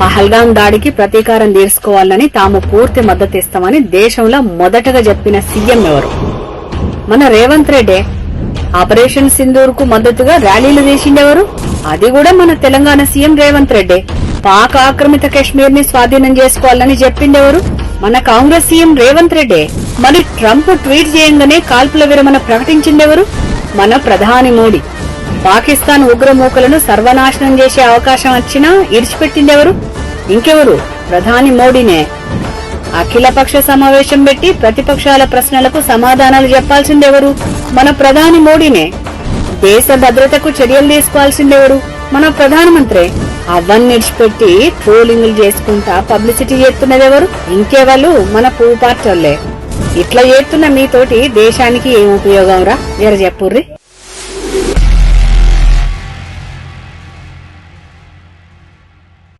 పహల్గాం దాడికి ప్రతీకారం తీర్చుకోవాలని తాము పూర్తి మద్దతు ఇస్తామని దేశంలో మొదటగా చెప్పిన సీఎం ఎవరు? మన రేవంత్ రెడ్డి. ఆపరేషన్ సింధూర్కు మద్దతుగా ర్యాలీలు వేసిండెవరు అది కూడా మన తెలంగాణ సీఎం రేవంత్ రెడ్డి. పాక్ ఆక్రమిత కశ్మీర్ని స్వాధీనం చేసుకోవాలని చెప్పిండెవరు మన కాంగ్రెస్ సీఎం రేవంత్ రెడ్డి. మరి ట్రంప్ ట్వీట్ చేయంగానే కాల్పుల విరమణ ప్రకటించిందెవరు మన ప్రధాని మోడీ. పాకిస్తాన్ ఉగ్రమూకలను సర్వనాశనం చేసే అవకాశం వచ్చినా ఇడిచిపెట్టిందెవరు? ఇంకెవరు? ప్రధాని మోడీనే. అఖిలపక్ష సమావేశం పెట్టి ప్రతిపక్షాల ప్రశ్నలకు సమాధానాలు చెప్పాల్సిందెవరు? మన ప్రధాని మోడీనే. దేశ భద్రతకు చర్యలు తీసుకోవాల్సిందెవరు? మన ప్రధానమంత్రి. అవన్నీ విడిచిపెట్టి ట్రోలింగ్లు చేసుకుంటా పబ్లిసిటీ చేస్తున్నదెవరు? ఇంకెవరు మన పువ్వు పార్టీ ఇట్లా చేస్తున్న మీతోటి దేశానికి ఏం ఉపయోగం రా? జర చెప్పుర్రి